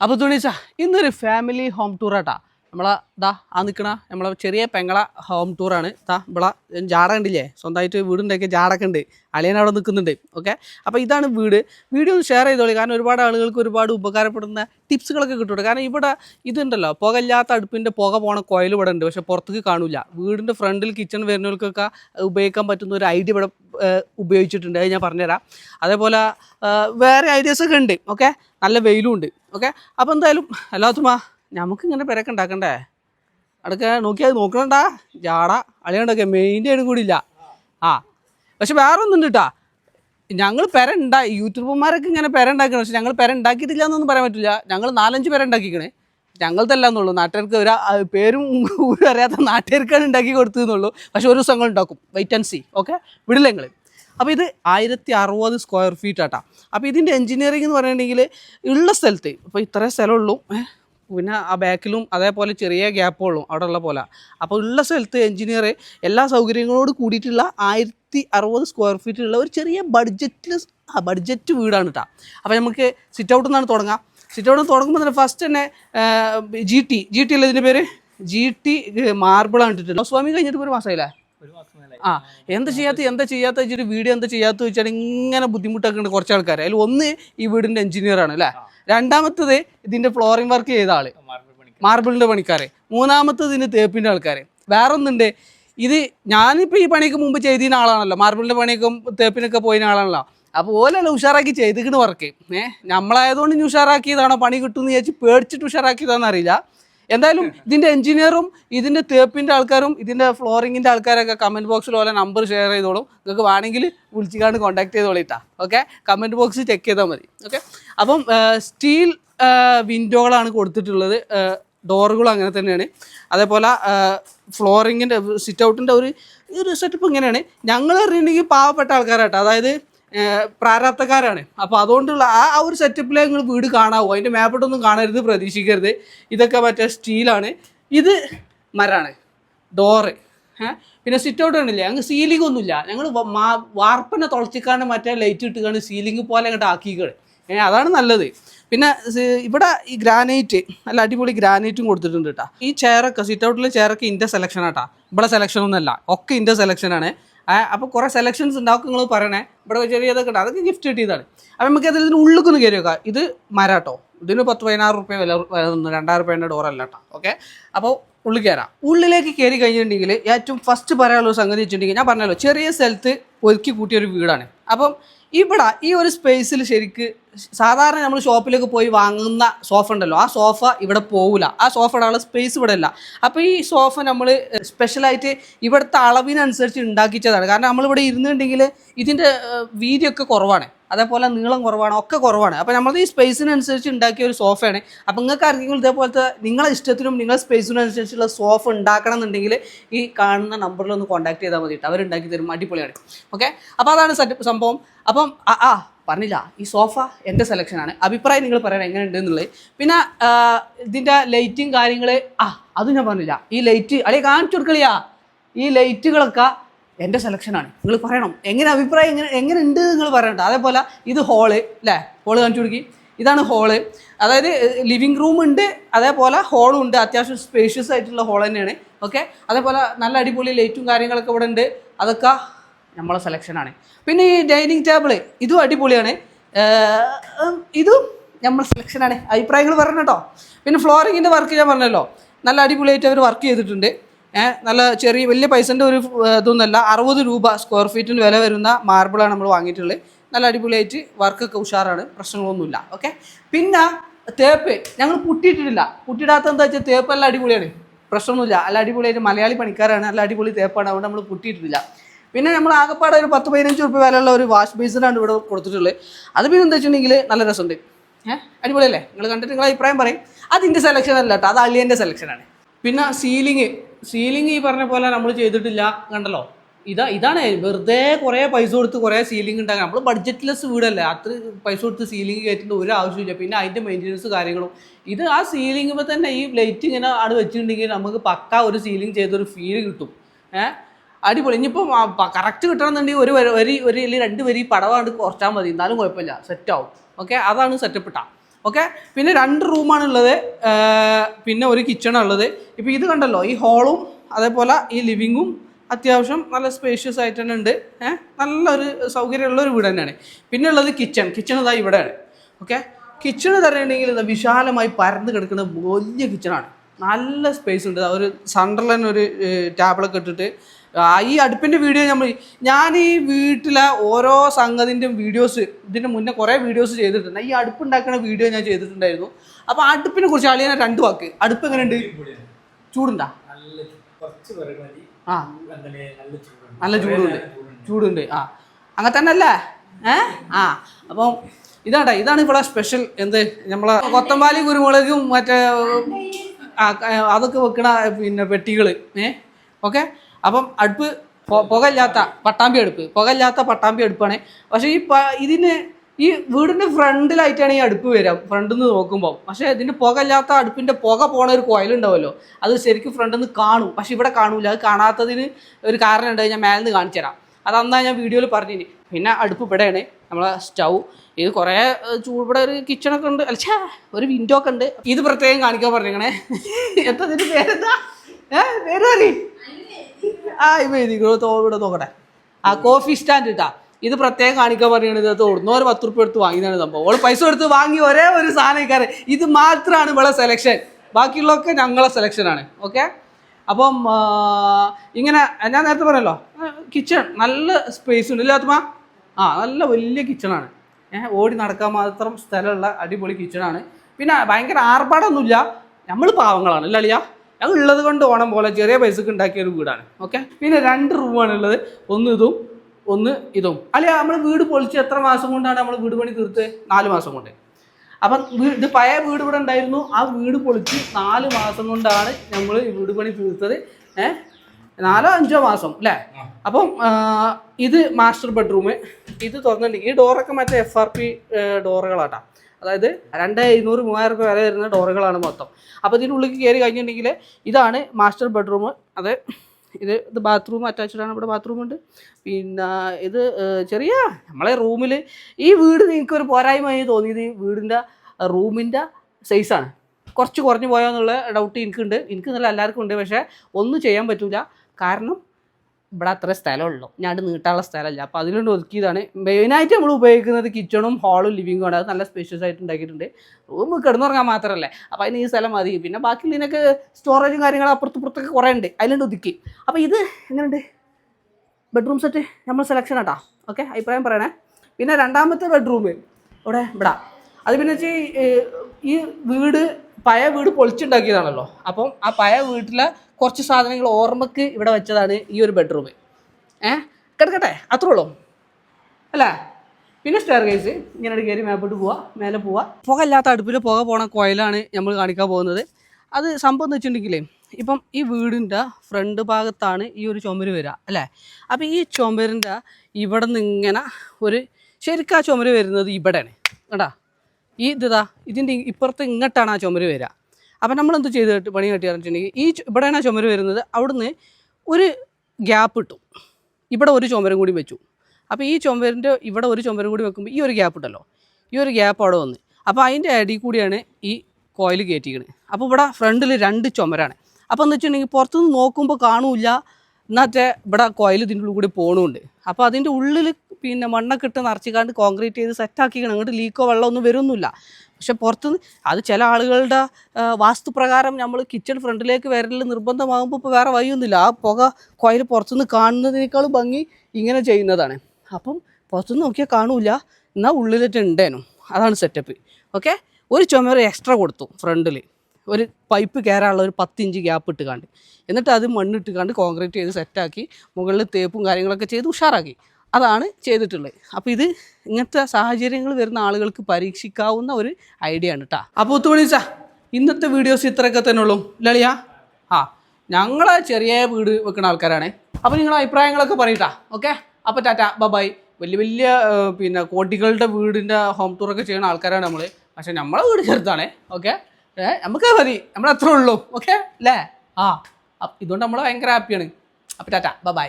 അപ്പോൾ തുണിച്ച ഇന്നൊരു family home tour ആട്ടാ. നമ്മളെ ദാ ആ നിൽക്കണ നമ്മളെ ചെറിയ പെങ്ങള ഹോം ടൂറാണ് ദാ ഇവിടെ ജാട കണ്ടില്ലേ? സ്വന്തമായിട്ട് വീടുണ്ടാക്കിയ ജാടൊക്കെ ഉണ്ട്. അളിയൻ അവിടെ നിൽക്കുന്നുണ്ട് ഓക്കെ അപ്പോൾ ഇതാണ് വീട്. വീഡിയോ ഒന്ന് ഷെയർ ചെയ്തോളി. കാരണം ഒരുപാട് ആളുകൾക്ക് ഒരുപാട് ഉപകാരപ്പെടുന്ന ടിപ്സുകളൊക്കെ കിട്ടും കാരണം ഇവിടെ ഇതുണ്ടല്ലോ പുകയില്ലാത്ത അടുപ്പിന്റെ പുക പോണ കോയിൽ ഇവിടെ ഉണ്ട്. പക്ഷേ പുറത്തേക്ക് കാണില്ല വീടിന്റെ ഫ്രണ്ടിൽ കിച്ചൺ വരുന്നവർക്കൊക്കെ ഉപയോഗിക്കാൻ പറ്റുന്ന ഒരു ഐഡിയ ഇവിടെ ഉപയോഗിച്ചിട്ടുണ്ട്. അത് ഞാൻ പറഞ്ഞുതരാം. അതേപോലെ വേറെ ഐഡിയാസൊക്കെ ഉണ്ട്. ഓക്കെ നല്ല വെയിലും ഉണ്ട്. ഓക്കെ അപ്പോൾ എന്തായാലും എല്ലാത്തുമാ നമുക്ക് ഇങ്ങനെ പെരക്ക് ഉണ്ടാക്കണ്ടേ അടക്ക നോക്കിയാൽ നോക്കണണ്ടാ? ജാട അളിയണ്ടൊക്കെ മെയിന്റെ കൂടി ഇല്ല ആ പക്ഷെ വേറെ ഒന്നും കേട്ടാ ഞങ്ങൾ പെര ഉണ്ടായി യൂട്യൂബർമാരൊക്കെ ഇങ്ങനെ പെര ഉണ്ടാക്കണം പക്ഷെ ഞങ്ങൾ പെര ഉണ്ടാക്കിയിട്ടില്ല എന്നൊന്നും പറയാൻ പറ്റില്ല ഞങ്ങൾ നാലഞ്ച് പേരെ ഉണ്ടാക്കിക്കണേ. ഞങ്ങളതല്ല എന്നുള്ളൂ നാട്ടുകാർക്ക് ഒരു പേരും അറിയാത്ത നാട്ടുകാർക്കാണ് ഉണ്ടാക്കി കൊടുത്തതെന്നുള്ളൂ. പക്ഷെ ഒരു ദിവസം ഉണ്ടാക്കും. വെയിറ്റ് ആൻഡ് സി ഓക്കെ വിടില്ല ഞങ്ങൾ അപ്പോൾ ഇത് ആയിരത്തി അറുപത് സ്ക്വയർ ഫീറ്റ് ആട്ടാ. അപ്പോൾ ഇതിന്റെ എഞ്ചിനീയറിംഗ് എന്ന് പറയുകയാണെങ്കിൽ ഉള്ള സ്ഥലത്ത് ഇപ്പോൾ ഇത്രേ സ്ഥലമുള്ളൂ ഏ, പിന്നെ ആ ബാക്കിലും അതേപോലെ ചെറിയ ഗ്യാപ്പുകളും അവിടെ ഉള്ള പോലെ. അപ്പോൾ ഉള്ള സ്ഥലത്ത് എഞ്ചിനീയർ എല്ലാ സൗകര്യങ്ങളോട് കൂടിയിട്ടുള്ള ആയിരത്തി അറുപത് സ്ക്വയർ ഫീറ്റുള്ള ഒരു ചെറിയ ബഡ്ജറ്റിൽ ആ ബഡ്ജറ്റ് വീടാണ് കേട്ടോ അപ്പോൾ നമുക്ക് സിറ്റ് ഔട്ടിൽ നിന്നാണ് തുടങ്ങാം. സിറ്റ് ഔട്ട് തുടങ്ങുമ്പോൾ തന്നെ ഫസ്റ്റ് തന്നെ ജി ടി ജി ടി അല്ലേ ഇതിന്റെ പേര്? ജി ടി ആണ് ഇട്ടിട്ടുള്ളത്. സ്വാമി കഴിഞ്ഞിട്ട് ഒരു മാസമായില്ലേ ആ എന്ത് ചെയ്യാത്ത എന്താ ചെയ്യാത്ത വെച്ചിട്ട് വീഡിയോ എന്താ ചെയ്യാത്ത വെച്ചാൽ ഇങ്ങനെ ബുദ്ധിമുട്ടൊക്കെ ഉണ്ട് കുറച്ച് ആൾക്കാർ അതിൽ ഒന്ന് ഈ വീടിന്റെ എഞ്ചിനീയർ ആണ് അല്ലേ രണ്ടാമത്തത് ഇതിന്റെ ഫ്ലോറിംഗ് വർക്ക് ചെയ്ത ആൾ. മാർബിളിന്റെ പണിക്കാര്. മൂന്നാമത്തത് ഇതിന്റെ തേപ്പിന്റെ ആൾക്കാര്. വേറെ ഒന്നുണ്ട് ഇത് ഞാനിപ്പോൾ ഈ പണിക്ക് മുമ്പ് ചെയ്തിരുന്ന ആളാണല്ലോ. മാർബിളിന്റെ പണിയൊക്കെ തേപ്പിനൊക്കെ പോയിന ആളാണല്ലോ. അപ്പോൾ ഓലല്ല ഉഷാറാക്കി ചെയ്തിക്കണ് വർക്ക് ഏഹ് നമ്മളായതുകൊണ്ട് ഇനി ഉഷാറാക്കിയതാണോ? പണി കിട്ടുമെന്ന് വിചാരിച്ച് പേടിച്ചിട്ട് ഉഷാറാക്കിയതാണെന്ന് അറിയില്ല. എന്തായാലും ഇതിന്റെ എഞ്ചിനീയറും ഇതിന്റെ തേപ്പിന്റെ ആൾക്കാരും ഇതിന്റെ ഫ്ലോറിങ്ങിന്റെ ആൾക്കാരൊക്കെ കമന്റ് ബോക്സിൽ ഓരോ നമ്പർ ഷെയർ ചെയ്തോളും. നിങ്ങൾക്ക് വേണമെങ്കിൽ വിളിച്ചിക്കാണ്ട് കോൺടാക്ട് ചെയ്തോളിട്ടാ. ഓക്കെ കമന്റ് ബോക്സ് ചെക്ക് ചെയ്താൽ മതി. ഓക്കെ അപ്പം സ്റ്റീൽ വിൻഡോകളാണ് കൊടുത്തിട്ടുള്ളത്. ഡോറുകളും അങ്ങനെ തന്നെയാണ്. അതേപോലെ ഫ്ലോറിങ്ങിന്റെ സിറ്റ് ഔട്ടിന്റെ ഒരു ഒരു സെറ്റപ്പ് ഇങ്ങനെയാണ്. ഞങ്ങൾ അറിയണമെങ്കിൽ പാവപ്പെട്ട ആൾക്കാരാട്ടോ. അതായത് പ്രാരാബ്ധക്കാരാണ്. അപ്പോൾ അതുകൊണ്ടുള്ള ആ ആ ഒരു സെറ്റപ്പിലേ നിങ്ങൾ വീട് കാണാവൂ. അതിന്റെ മാപ്പിട്ടൊന്നും കാണരുത് പ്രതീക്ഷിക്കരുത്. ഇതൊക്കെ മറ്റേ സ്റ്റീലാണ്. ഇത് മരാണ്. ഡോറ്. പിന്നെ സിറ്റ് ഔട്ട് കണ്ടില്ലേ? ഞങ്ങൾ സീലിംഗ് ഒന്നുമില്ല. ഞങ്ങൾ വാർപ്പനെ തുളച്ചിക്കാണ്ട് മറ്റേ ലൈറ്റ് ഇട്ടുകാണ് സീലിംഗ് പോലെ അങ്ങോട്ട് ആക്കിക്കൾ ഏഹ് അതാണ് നല്ലത്. പിന്നെ ഇവിടെ ഈ ഗ്രാനൈറ്റ് നല്ല അടിപൊളി ഗ്രാനൈറ്റും കൊടുത്തിട്ടുണ്ട് കേട്ടോ ഈ ചെയറൊക്കെ സിറ്റ് ഔട്ടിലെ ചെയറൊക്കെ ഇന്റെ സെലക്ഷൻ ആട്ടാ. ഇവിടെ സെലക്ഷൻ ഒന്നുമല്ല ഒക്കെ ഇന്റെ സെലക്ഷനാണ് അപ്പോൾ കുറേ സെലക്ഷൻസ് ഉണ്ടാവും നിങ്ങൾ പറയണേ. ഇവിടെ ചെറിയതൊക്കെ ഉണ്ട് അതൊക്കെ ഗിഫ്റ്റ് കിട്ടിയതാണ്. അപ്പോൾ നമുക്ക് അതിൽ ഉള്ളിക്കൊന്ന് കയറി വെക്കാം. ഇത് മരാട്ടോ ഇതിന് പത്ത് പതിനാറ് റുപ്യ വില രണ്ടായിരം റുപ്യേന്റെ ഡോറല്ല കേട്ടോ ഓക്കെ? അപ്പോൾ ഉള്ളിൽ കയറാം. ഉള്ളിലേക്ക് കയറി കഴിഞ്ഞിട്ടുണ്ടെങ്കിൽ ഏറ്റവും ഫസ്റ്റ് പറയാനുള്ള സംഗതി വെച്ചിട്ടുണ്ടെങ്കിൽ ഞാൻ പറഞ്ഞല്ലോ ചെറിയ സ്ഥലത്ത് ഒരുക്കി കൂട്ടിയ ഒരു വീടാണ്. അപ്പം ഇവിടെ ഈ ഒരു സ്പേസിൽ ശരിക്ക് സാധാരണ നമ്മൾ ഷോപ്പിലേക്ക് പോയി വാങ്ങുന്ന സോഫ ഉണ്ടല്ലോ ആ സോഫ ഇവിടെ പോകില്ല ആ സോഫ ഇടാനുള്ള സ്പേസ് ഇവിടെ ഇല്ല അപ്പോൾ ഈ സോഫ നമ്മൾ സ്പെഷ്യലായിട്ട് ഇവിടുത്തെ അളവിനനുസരിച്ച് ഉണ്ടാക്കിച്ചതാണ് കാരണം നമ്മളിവിടെ ഇരുന്നുണ്ടെങ്കിൽ ഇതിന്റെ വീതിയൊക്കെ കുറവാണ്. അതേപോലെ നീളം കുറവാണ് ഒക്കെ കുറവാണ്. അപ്പോൾ നമ്മൾ ഈ സ്പേസിനനുസരിച്ച് ഉണ്ടാക്കിയ ഒരു സോഫയാണ് അപ്പോൾ നിങ്ങൾക്ക് ആർക്കെങ്കിലും ഇതേപോലത്തെ നിങ്ങളെ ഇഷ്ടത്തിനും നിങ്ങളെ സ്പേസിനനുസരിച്ചുള്ള സോഫ ഉണ്ടാക്കണം എന്നുണ്ടെങ്കിൽ ഈ കാണുന്ന നമ്പറിൽ ഒന്ന് കോൺടാക്ട് ചെയ്താൽ മതി അവർ അവരുണ്ടാക്കി തരും. അടിപൊളിയാണ്. ഓക്കെ അപ്പോൾ അതാണ് സംഭവം. അപ്പം ആ പറഞ്ഞില്ല. ഈ സോഫ എന്റെ സെലക്ഷനാണ് അഭിപ്രായം നിങ്ങൾ പറയണം എങ്ങനെയുണ്ട് എന്നുള്ളത് പിന്നെ ഇതിന്റെ ലൈറ്റും കാര്യങ്ങൾ ആ അതും ഞാൻ പറഞ്ഞില്ല. ഈ ലൈറ്റ് അല്ലെങ്കിൽ കാണിച്ചു കൊടുക്കളിയാ. ഈ ലൈറ്റുകളൊക്കെ എന്റെ സെലക്ഷനാണ് നിങ്ങൾ പറയണം. എങ്ങനെ അഭിപ്രായം എങ്ങനെ എങ്ങനെ ഉണ്ട് നിങ്ങൾ പറയണ്ട. അതേപോലെ ഇത് ഹോൾ അല്ലേ ഹോൾ കാണിച്ചു കൊടുക്കി. ഇതാണ് ഹോൾ അതായത് ലിവിങ് റൂം ഉണ്ട്. അതേപോലെ ഹോളും ഉണ്ട്. അത്യാവശ്യം സ്പേഷ്യസ് ആയിട്ടുള്ള ഹോൾ തന്നെയാണ്. ഓക്കെ അതേപോലെ നല്ല അടിപൊളി ലൈറ്റും കാര്യങ്ങളൊക്കെ ഇവിടെ ഉണ്ട്. അതൊക്കെ നമ്മളെ സെലക്ഷനാണ് പിന്നെ ഈ ഡൈനിങ് ടേബിൾ ഇതും അടിപൊളിയാണ്. ഇതും നമ്മളെ സെലക്ഷനാണ് അഭിപ്രായങ്ങൾ പറഞ്ഞു കേട്ടോ. പിന്നെ ഫ്ലോറിങ്ങിന്റെ വർക്ക് ഞാൻ പറഞ്ഞല്ലോ. നല്ല അടിപൊളിയായിട്ട് അവർ വർക്ക് ചെയ്തിട്ടുണ്ട്. നല്ല ചെറിയ വലിയ പൈസന്റെ ഒരു ഇതൊന്നുമല്ല. അറുപത് രൂപ സ്ക്വയർ ഫീറ്റിന് വില വരുന്ന മാർബിളാണ് നമ്മൾ വാങ്ങിയിട്ടുള്ളത്. നല്ല അടിപൊളിയായിട്ട് വർക്കൊക്കെ ഉഷാറാണ്. പ്രശ്നങ്ങളൊന്നുമില്ല. ഓക്കെ പിന്നെ തേപ്പ്. ഞങ്ങൾ പുട്ടിയിട്ടിട്ടില്ല. പുട്ടിയിടാത്ത എന്താ വെച്ചാൽ തേപ്പ് നല്ല അടിപൊളിയാണ്. പ്രശ്നമൊന്നുമില്ല. നല്ല അടിപൊളിയായിട്ട് മലയാളി പണിക്കാരാണ്. നല്ല അടിപൊളി തേപ്പാണ്. അതുകൊണ്ട് നമ്മൾ പുട്ടിയിട്ടിട്ടില്ല. പിന്നെ നമ്മൾ ആകെപ്പാടെ ഒരു പത്ത് പതിനഞ്ച് റുപ്യ വിലയുള്ള ഒരു വാഷ് ബേസിനാണ് ഇവിടെ കൊടുത്തിട്ടുള്ളത്. അത് പിന്നെ എന്താ വെച്ചിട്ടുണ്ടെങ്കിൽ നല്ല രസമുണ്ട്. ഏഹ് അടിപൊളിയല്ലേ? നിങ്ങൾ കണ്ടിട്ട് നിങ്ങളെ അഭിപ്രായം പറയും. അതിന്റെ സെലക്ഷൻ അല്ല കേട്ടോ. അത് അളിയന്റെ സെലക്ഷനാണ് പിന്നെ സീലിംഗ് സീലിംഗ് ഈ പറഞ്ഞ പോലെ നമ്മൾ ചെയ്തിട്ടില്ല കണ്ടല്ലോ? ഇതാ ഇതാണ്. വെറുതെ കുറേ പൈസ കൊടുത്ത് കുറേ സീലിംഗ് ഉണ്ടാക്കുക നമ്മൾ ബഡ്ജറ്റ്ലെസ് വീടല്ലേ. അത്ര പൈസ കൊടുത്ത് സീലിംഗ് കയറ്റേണ്ട ഒരു ആവശ്യമില്ല. പിന്നെ അതിന്റെ മെയിന്റെനൻസ് കാര്യങ്ങളും. ഇത് ആ സീലിംഗ് തന്നെ ഈ ലൈറ്റ് ഇങ്ങനെ ആണ് വെച്ചിട്ടുണ്ടെങ്കിൽ നമുക്ക് പക്ക ഒരു സീലിംഗ് ചെയ്തൊരു ഫീൽ കിട്ടും. ഏഹ് അടിപൊളി. ഇനിയിപ്പോൾ കറക്റ്റ് കിട്ടണമെന്നുണ്ടെങ്കിൽ ഒരു വരി- ഒരു അല്ലെങ്കിൽ രണ്ട് വരി പടവാണ്ട് കുറച്ചാൽ മതി. എന്നാലും കുഴപ്പമില്ല. സെറ്റ് ആവും. ഓക്കെ അതാണ് സെറ്റപ്പ് ഇട്ടാ. ഓക്കെ പിന്നെ രണ്ട് റൂമാണ് ഉള്ളത് പിന്നെ ഒരു കിച്ചണാണ് ഉള്ളത് ഇപ്പോൾ ഇത് കണ്ടല്ലോ. ഈ ഹോളും അതേപോലെ ഈ ലിവിങ്ങും അത്യാവശ്യം നല്ല സ്പേഷ്യസ് ആയിട്ട് തന്നെ ഉണ്ട്. നല്ലൊരു സൗകര്യമുള്ള ഒരു വീട് തന്നെയാണ്. പിന്നെ ഉള്ളത് കിച്ചൺ കിച്ചൺ ഇതാ ഇവിടെയാണ്. ഓക്കെ കിച്ചൺ തരണമെങ്കിൽ വിശാലമായി പരന്ന് കിടക്കുന്ന വലിയ കിച്ചണാണ് നല്ല സ്പേസ് ഉണ്ട്. ഒരു സെൻട്രൽ തന്നെ ഒരു ടാബ്ലൊക്കെ ഇട്ടിട്ട് ഈ അടുപ്പിന്റെ വീഡിയോ നമ്മൾ ഞാൻ ഈ വീട്ടിലെ ഓരോ സംഗതിന്റെയും വീഡിയോസ് ഇതിന്റെ മുന്നേ കുറേ വീഡിയോസ് ചെയ്തിട്ടുണ്ട്. ഈ അടുപ്പ് ഉണ്ടാക്കുന്ന വീഡിയോ ഞാൻ ചെയ്തിട്ടുണ്ടായിരുന്നു. അപ്പോൾ അടുപ്പിനെ കുറിച്ച് അളിയാൻ രണ്ട് വാക്ക്. അടുപ്പ് എങ്ങനെയുണ്ട്? ചൂടുണ്ടാ? ആ. നല്ല ചൂടുണ്ട്. ചൂടുണ്ട്. ആ. അങ്ങനെ തന്നെ അല്ലേ? ഏ? ആ. അപ്പം ഇതാണ്ടാ ഇതാണ് ഇവിടെ സ്പെഷ്യൽ എന്ത്? നമ്മളെ കൊത്തമ്പാലി കുരുമുളകും മറ്റേ അതൊക്കെ വെക്കണ പിന്നെ പെട്ടികൾ ഏ? ഓക്കെ? അപ്പം അടുപ്പ് പുകയില്ലാത്ത പട്ടാമ്പി അടുപ്പ് പുകയില്ലാത്ത പട്ടാമ്പി അടുപ്പാണ്. പക്ഷേ ഈ ഇതിന് ഈ വീടിന്റെ ഫ്രണ്ടിലായിട്ടാണ് ഈ അടുപ്പ് വരിക ഫ്രണ്ടിൽ നിന്ന് നോക്കുമ്പോൾ പക്ഷേ ഇതിന്റെ പുകയില്ലാത്ത അടുപ്പിന്റെ പുക പോണ ഒരു കോയിലുണ്ടാവുമല്ലോ അത് ശരിക്കും ഫ്രണ്ടിൽ നിന്ന് കാണും. പക്ഷേ ഇവിടെ കാണൂല അത് കാണാത്തതിന് ഒരു കാരണം ഉണ്ട് ഞാൻ മേലിൽ നിന്ന് കാണിച്ചു തരാം. അത് അന്നാണ് ഞാൻ വീഡിയോയിൽ പറഞ്ഞിന്. പിന്നെ അടുപ്പ് ഇവിടെയാണ് നമ്മളെ സ്റ്റൗ. ഇത് കുറേ ചൂടിവിടെ ഒരു കിച്ചണൊക്കെ ഉണ്ട്. അല്ല ഒരു വിൻഡോ ഒക്കെ ഉണ്ട്. ഇത് പ്രത്യേകം കാണിക്കാൻ പറഞ്ഞേ എന്താ ഇതിന്റെ പേരെന്താ? ഏ പേര് പറയും. ആ ഇവ തോ ഇവിടെ നോക്കട്ടെ. ആ കോഫി സ്റ്റാൻഡ് ഇട്ടാ. ഇത് പ്രത്യേകം കാണിക്കാൻ പറയുന്നത് ഇതിനകത്ത് ഓടുന്നു ഒരു പത്ത് റുപ്യ എടുത്ത് വാങ്ങിയതാണ് സംഭവം. ഓൾ പൈസ എടുത്ത് വാങ്ങി ഒരേ ഒരു സാധനം ഇക്കാരെ ഇത് മാത്രമാണ് ഇവിടെ സെലക്ഷൻ ബാക്കിയുള്ളതൊക്കെ ഞങ്ങളെ സെലക്ഷനാണ് ഓക്കെ അപ്പം ഇങ്ങനെ ഞാൻ നേരത്തെ പറഞ്ഞല്ലോ. കിച്ചൺ നല്ല സ്പേസ് ഉണ്ട്. ഇല്ലാത്തമ്മ ആ നല്ല വലിയ കിച്ചണാണ് ഏഹ് ഓടി നടക്കാൻ മാത്രം സ്ഥലമുള്ള അടിപൊളി കിച്ചണാണ് പിന്നെ ഭയങ്കര ആർഭാടമൊന്നുമില്ല നമ്മൾ പാവങ്ങളാണ്. അല്ല അളിയ? ഞങ്ങൾ ഉള്ളത് കൊണ്ട് ഓണം പോലെ ചെറിയ പൈസക്ക് ഉണ്ടാക്കിയ ഒരു വീടാണ്. ഓക്കെ പിന്നെ രണ്ട് റൂമാണ് ഉള്ളത്. ഒന്ന് ഇതും ഒന്ന് ഇതും. അല്ലെ നമ്മൾ വീട് പൊളിച്ച് എത്ര മാസം കൊണ്ടാണ് നമ്മൾ വീട് പണി തീർത്ത്? നാല് മാസം കൊണ്ട്. അപ്പം ഇത് പഴയ വീട് ഇവിടെ ഉണ്ടായിരുന്നു. ആ വീട് പൊളിച്ച് നാല് മാസം കൊണ്ടാണ് നമ്മൾ ഈ വീട് പണി തീർത്തത്. ഏഹ് നാലോ അഞ്ചോ മാസം അല്ലേ? അപ്പം ഇത് മാസ്റ്റർ ബെഡ്റൂം ഇത് തുറന്നിട്ടുണ്ടെങ്കിൽ ഈ ഡോറൊക്കെ മറ്റേ എഫ് ആർ പി ഡോറുകളാട്ടാ അതായത് രണ്ട് എഴുന്നൂറ് മൂവായിരം രൂപ വരെ വരുന്ന ഡോറുകളാണ് മൊത്തം. അപ്പോൾ ഇതിനുള്ളിൽ കയറി കഴിഞ്ഞിട്ടുണ്ടെങ്കിൽ ഇതാണ് മാസ്റ്റർ ബെഡ്റൂം. അത് ഇത് ഇത് ബാത്റൂം അറ്റാച്ച്ഡ് ആണ്. ഇവിടെ ബാത്റൂം ഉണ്ട്. പിന്നെ ഇത് ചെറിയ നമ്മളെ റൂമിൽ ഈ വീട് നിങ്ങൾക്ക് ഒരു പോരായ്മയായി തോന്നിയത് ഈ വീടിന്റെ റൂമിന്റെ സൈസാണ് കുറച്ച് കുറഞ്ഞു പോയോന്നുള്ള ഡൗട്ട് എനിക്കുണ്ട്. എനിക്ക് നല്ല എല്ലാവർക്കും ഉണ്ട്. പക്ഷേ ഒന്നും ചെയ്യാൻ പറ്റില്ല കാരണം ഇവിടെ അത്ര സ്ഥലമുള്ളൂ. ഞാൻ നീട്ടാനുള്ള സ്ഥലമല്ല. അപ്പോൾ അതിലുകൊണ്ട് ഒതുക്കിയതാണ്. മെയിനായിട്ട് നമ്മൾ ഉപയോഗിക്കുന്നത് കിച്ചണും ഹാളും ലിവിങ്ങും ആണ്. അത് നല്ല സ്പേഷ്യസ് ആയിട്ട് ഉണ്ടാക്കിയിട്ടുണ്ട്. റൂം കിടന്നുറങ്ങാൻ മാത്രമല്ലേ. അപ്പോൾ അതിന് ഈ സ്ഥലം മതി. പിന്നെ ബാക്കി ഇതിനൊക്കെ സ്റ്റോറേജും കാര്യങ്ങളും അപ്പുറത്ത് പുറത്തൊക്കെ കുറേ ഉണ്ട്. അതിലുണ്ട് ഒതുക്കി. അപ്പോൾ ഇത് എങ്ങനെയുണ്ട്? ബെഡ്റൂം സെറ്റ് നമ്മൾ സെലക്ഷൻ ആട്ടാ. ഓക്കെ അഭിപ്രായം പറയണേ. പിന്നെ രണ്ടാമത്തെ ബെഡ്റൂം ഇവിടെ ഇവിടെ. അത് പിന്നെ വെച്ചാൽ ഈ വീട് പഴയ വീട് പൊളിച്ചുണ്ടാക്കിയതാണല്ലോ. അപ്പം ആ പഴയ വീട്ടിലെ കുറച്ച് സാധനങ്ങൾ ഓർമ്മക്ക് ഇവിടെ വെച്ചതാണ് ഈ ഒരു ബെഡ്റൂം ഏ? കിടക്കട്ടെ അത്രേ ഉള്ളൂ. അല്ലേ? പിന്നെ സ്റ്റെയർ കേസ് ഇങ്ങനെ കയറി മേപ്പോട്ട് പോവാ മേലെ പോവാ. പുക ഇല്ലാത്ത അടുപ്പിൽ പുക പോണ കോയിലാണ് നമ്മൾ കാണിക്കാൻ പോകുന്നത്. അത് സംഭവം എന്ന് വെച്ചിട്ടുണ്ടെങ്കിലേ ഇപ്പം ഈ വീടിന്റെ ഫ്രണ്ട് ഭാഗത്താണ് ഈ ഒരു ചുമര് വരിക അല്ലേ? അപ്പോൾ ഈ ചുമരിന്റെ ഇവിടെ നിന്ന് ഇങ്ങനെ ഒരു ശരിക്കും ആ ചുമര് വരുന്നത് ഇവിടെയാണ്. കേട്ടാ ഈ ഇതാ ഇതിന്റെ ഇപ്പുറത്ത് ഇങ്ങോട്ടാണ് ആ ചുമര് വരിക. അപ്പം നമ്മൾ എന്ത് ചെയ്തിട്ട് പണി കെട്ടി പറഞ്ഞിട്ടുണ്ടെങ്കിൽ ഈ ഇവിടെയാണ് ആ ചുമര് വരുന്നത്. അവിടുന്ന് ഒരു ഗ്യാപ്പ് ഇട്ടു. ഇവിടെ ഒരു ചുമരും കൂടി വെച്ചു. അപ്പോൾ ഈ ചുമരിന്റെ ഇവിടെ ഒരു ചുമരും കൂടി വെക്കുമ്പോൾ ഈ ഒരു ഗ്യാപ്പ് ഇട്ടല്ലോ ഈ ഒരു ഗ്യാപ്പ് അവിടെ വന്ന്. അപ്പോൾ അതിന്റെ അടി കൂടിയാണ് ഈ കോയിൽ കയറ്റിക്കണത് അപ്പോൾ ഇവിടെ ഫ്രണ്ടിൽ രണ്ട് ചുമരാണ്. അപ്പോൾ എന്ന് വെച്ചിട്ടുണ്ടെങ്കിൽ പുറത്തുനിന്ന് നോക്കുമ്പോൾ കാണൂല എന്നാറ്റേ ഇവിടെ കോയിൽ ഇതിന്റെ ഉള്ളിൽ കൂടി പോകണമുണ്ട് അപ്പോൾ അതിന്റെ ഉള്ളിൽ പിന്നെ മണ്ണൊക്കെ ഇട്ട് നിറച്ചിക്കാണ്ട് കോൺക്രീറ്റ് ചെയ്ത് സെറ്റാക്കിക്കണം അങ്ങോട്ട് ലീക്കോ വെള്ളമൊന്നും വരുന്നില്ല. പക്ഷെ പുറത്തുനിന്ന് അത് ചില ആളുകളുടെ വാസ്തുപ്രകാരം നമ്മൾ കിച്ചൺ ഫ്രണ്ടിലേക്ക് വരൽ നിർബന്ധമാകുമ്പോൾ ഇപ്പോൾ വേറെ വഴിയൊന്നുമില്ല. ആ പുക കോയിൽ പുറത്തുനിന്ന് കാണുന്നതിനേക്കാളും ഭംഗി ഇങ്ങനെ ചെയ്യുന്നതാണ്. അപ്പം പുറത്തുനിന്ന് നോക്കിയാൽ കാണൂല. എന്നാൽ ഉള്ളിലിട്ട് ഉണ്ടേനും അതാണ് സെറ്റപ്പ് ഓക്കെ ഒരു ചുമര് എക്സ്ട്രാ കൊടുത്തു ഫ്രണ്ടിൽ ഒരു പൈപ്പ് കയറാനുള്ള ഒരു പത്ത് ഇഞ്ച് ഗ്യാപ്പ് ഇട്ട് കണ്ട് എന്നിട്ട് അത് മണ്ണിട്ട് കണ്ട് കോൺക്രീറ്റ് ചെയ്ത് സെറ്റാക്കി മുകളിൽ തേപ്പും കാര്യങ്ങളൊക്കെ ചെയ്ത് ഉഷാറാക്കി. അതാണ് ചെയ്തിട്ടുള്ളത്. അപ്പോൾ ഇത് ഇങ്ങനത്തെ സാഹചര്യങ്ങൾ വരുന്ന ആളുകൾക്ക് പരീക്ഷിക്കാവുന്ന ഒരു ഐഡിയ ആണ് കേട്ടോ അപ്പോൾ ഒത്തുമണിച്ചാ ഇന്നത്തെ വീഡിയോസ് ഇത്രയൊക്കെ തന്നെ ഉള്ളൂ. ലളിയ ആ ഞങ്ങളെ ചെറിയ വീട് വെക്കുന്ന ആൾക്കാരാണ്. അപ്പോൾ നിങ്ങൾ അഭിപ്രായങ്ങളൊക്കെ പറയട്ടാ ഓക്കെ? അപ്പോൾ ടാറ്റ ബൈ. വലിയ വലിയ പിന്നെ കോട്ടികളുടെ വീടിന്റെ ഹോം ടൂറൊക്കെ ചെയ്യുന്ന ആൾക്കാരാണ് നമ്മൾ പക്ഷേ നമ്മളെ വീട് ചെറുതാണ്. ഓക്കെ? നമുക്ക് മതി. നമ്മളത്രേ ഉള്ളൂ. ഓക്കെ അല്ലേ ആ. ഇതുകൊണ്ട് നമ്മൾ ഭയങ്കര ഹാപ്പിയാണ് അപ്പം ടാറ്റ ബൈ